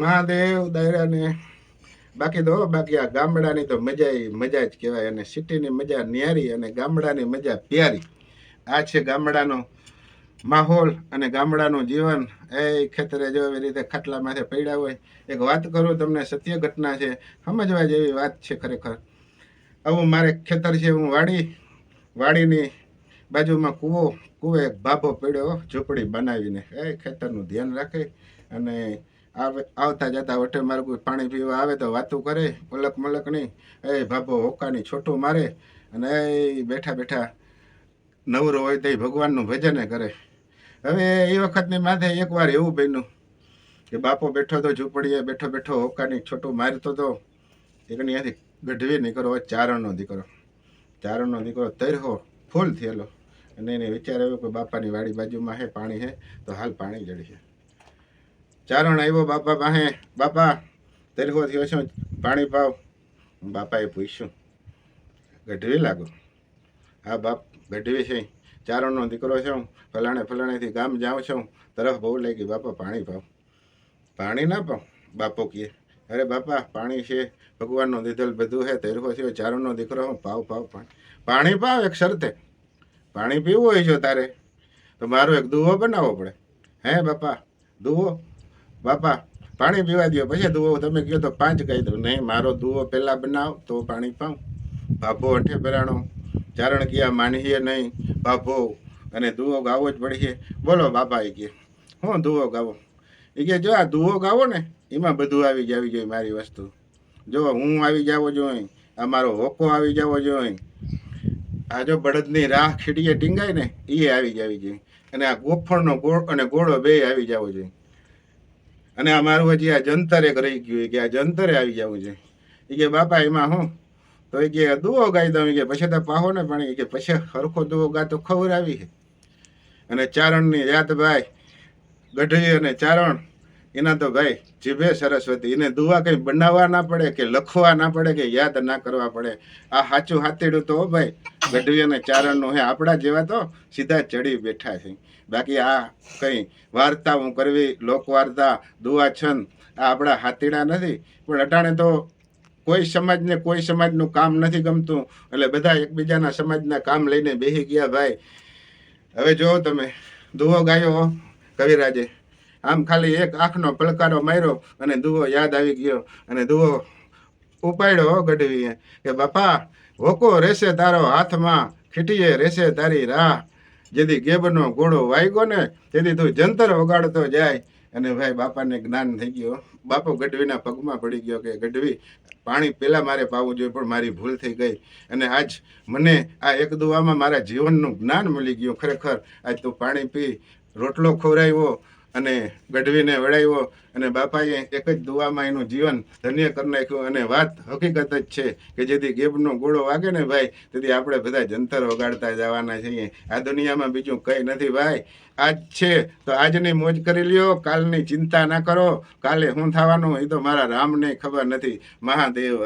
મહાદેવ દાયરાને બાકી તો બાકી આ ગામડાની તો મજા મજા જ કહેવાય અને સિટીની મજા ન્યારી અને ગામડાની મજા પ્યારી. આ છે ગામડાનો માહોલ અને ગામડાનું જીવન. એ ખેતરે જો એવી રીતે ખાટલામાંથી પડ્યા હોય, એક વાત કરું તમને, સત્ય ઘટના છે. સમજવા જેવી વાત છે ખરેખર. આવું મારે ખેતર છે, હું વાડી, વાડીની બાજુમાં કૂવો, કૂવે એક ભાભો પડ્યો ઝૂંપડી બનાવીને. એ ખેતરનું ધ્યાન રાખે અને આવતા જતા વટે માર્ગું પાણી પીવા આવે તો વાતું કરે પલક મલક નહીં. એ ભાભો હોકાની છોટું મારે અને એ બેઠા બેઠા નવરો હોય તો ભગવાનનું ભજન કરે. હવે એ વખતની માથે એકવાર એવું બન્યું કે બાપો બેઠો તો ઝૂંપડીએ, બેઠો બેઠો હોકાની છોટું મારતો તો એકની ત્યાંથી ગઢવી નીકળો ચારણનો દીકરો. ચારણનો દીકરો તરહો, ફૂલ થયેલો. અને એને વિચાર આવ્યો કે બાપાની વાડી બાજુમાં હે, પાણી હે, તો હાલ પાણી જડી છે ચારણ આવ્યો બાપા પાસે. બાપા તરફો થયો છું પાણી પાવ. બાપાએ પૂછ્યું, ગઢવી લાગો? હા બાપ, ગઢવી છે. ચારણનો દીકરો છું ફલાણે ફલાણેથી ગામ જાઉં છું. તરફ બહુ લાગી બાપા પાણી પાવ. પાણી ના પાવ? બાપો કીએ અરે બાપા, પાણી છે. ભગવાનનો દીધેલ બધું છે. તરફો થયો ચારણનો દીકરો હું. પાવ પાવ, પાણી. પાણી પાવ એક શરતે. પાણી પીવું હોય છે તારે. તો મારો એક દુવો બનાવવો પડે. હે બાપા, દુવો? બાપા, પાણી પીવા દો પછી દુવો, તમે કહો તો પાંચ કહી દો. નહીં, મારો દુવો પહેલાં બનાવ, તો પાણી પાઉં. ભાભો અઠે પરાણો. ચારણ ગયા માનીએ નહીં. ભાભો અને દુવો ગાવો જ પડશે બોલો બાપા એ કે, હું દુવો ગાવો? એ કે, જો આ દુવો ગાવો ને, એમાં બધું આવી જવી જોઈએ મારી વસ્તુ. જો હું આવી જાવો જોઈએ આ મારો હોકો આવી જાવો જોઈએ આ જો બળદની રાહ ખીડીએ ટીંગાય ને એ આવી જવી જોઈએ અને આ ગોફણનો ગોળ અને ગોળો બે આવી જવો જોઈએ. અને આ મારું હજી આ જંતરે રહી ગયું કે આ જંતરે આવી જવું છે. એ કે, બાપા, એમાં હું? તો એ કે દુવો ગાઈ દઉં. કે, પછી તો પાહો ને પણ કે, પછી હરખો દુવો ગા તો ખબર આવી છે. અને ચારણની યાદ ભાઈ, ગઢવી અને ચારણ, એના તો ભાઈ જીભે સરસ્વતી. એને દુવા કંઈ બનાવવા ના પડે કે લખવા ના પડે કે યાદ ના કરવા પડે? આ સાચું હાથેડું તો ભાઈ. ગઢવી અને ચારણનું હે, આપણા જેવા તો સીધા ચડી બેઠા છે. બાકી આ કંઈ હું કરવી, લોકવાર્તા દુવા છંદ આ આપણા હાથીડા નથી. પણ અટાણે તો કોઈ સમાજને કોઈ સમાજનું કામ નથી ગમતું. એટલે બધા એકબીજાના સમાજના કામ લઈને બેસી ગયા ભાઈ. હવે જુઓ તમે, દુવો ગાયો કવિરાજે. આમ ખાલી એક આંખનો પલકારો માર્યો અને દુવો યાદ આવી ગયો. અને દુવો ઉપાડ્યો ગઢવીએ કે, બાપા, હોકો રહેશે તારો હાથમાં, ખીટીએ રહેશે તારી રાહ. જેથી ગેબનો ઘોડો વાગ્યો ને તેથી તું જંતર વગાડતો જાય. અને ભાઈ, બાપાને જ્ઞાન થઈ ગયો. બાપો ગઢવીના પગમાં પડી ગયો કે, ગઢવી, પાણી પહેલાં મારે પાવું જોઈએ, પણ મારી ભૂલ થઈ ગઈ. અને આજ મને આ એક દુવામાં મારા જીવનનું જ્ઞાન મળી ગયું ખરેખર. આજ તું પાણી પી, રોટલો ખવડાવ્યો અને ગઢવીને વળાવ્યો અને બાપાએ એક જ દુવામાં એનું જીવન ધન્ય કરી નાખ્યું. અને વાત હકીકત જ છે કે જેથી ગેબનો ગોળો વાગે ને ભાઈ, તેથી આપણે બધા જંતર વગાડતા જવાના છીએ. આ દુનિયામાં બીજું કંઈ નથી ભાઈ. આજ છે તો આજની મોજ કરી લ્યો. કાલની ચિંતા ના કરો. કાલે શું થવાનું એ તો મારા રામને ખબર નથી. મહાદેવ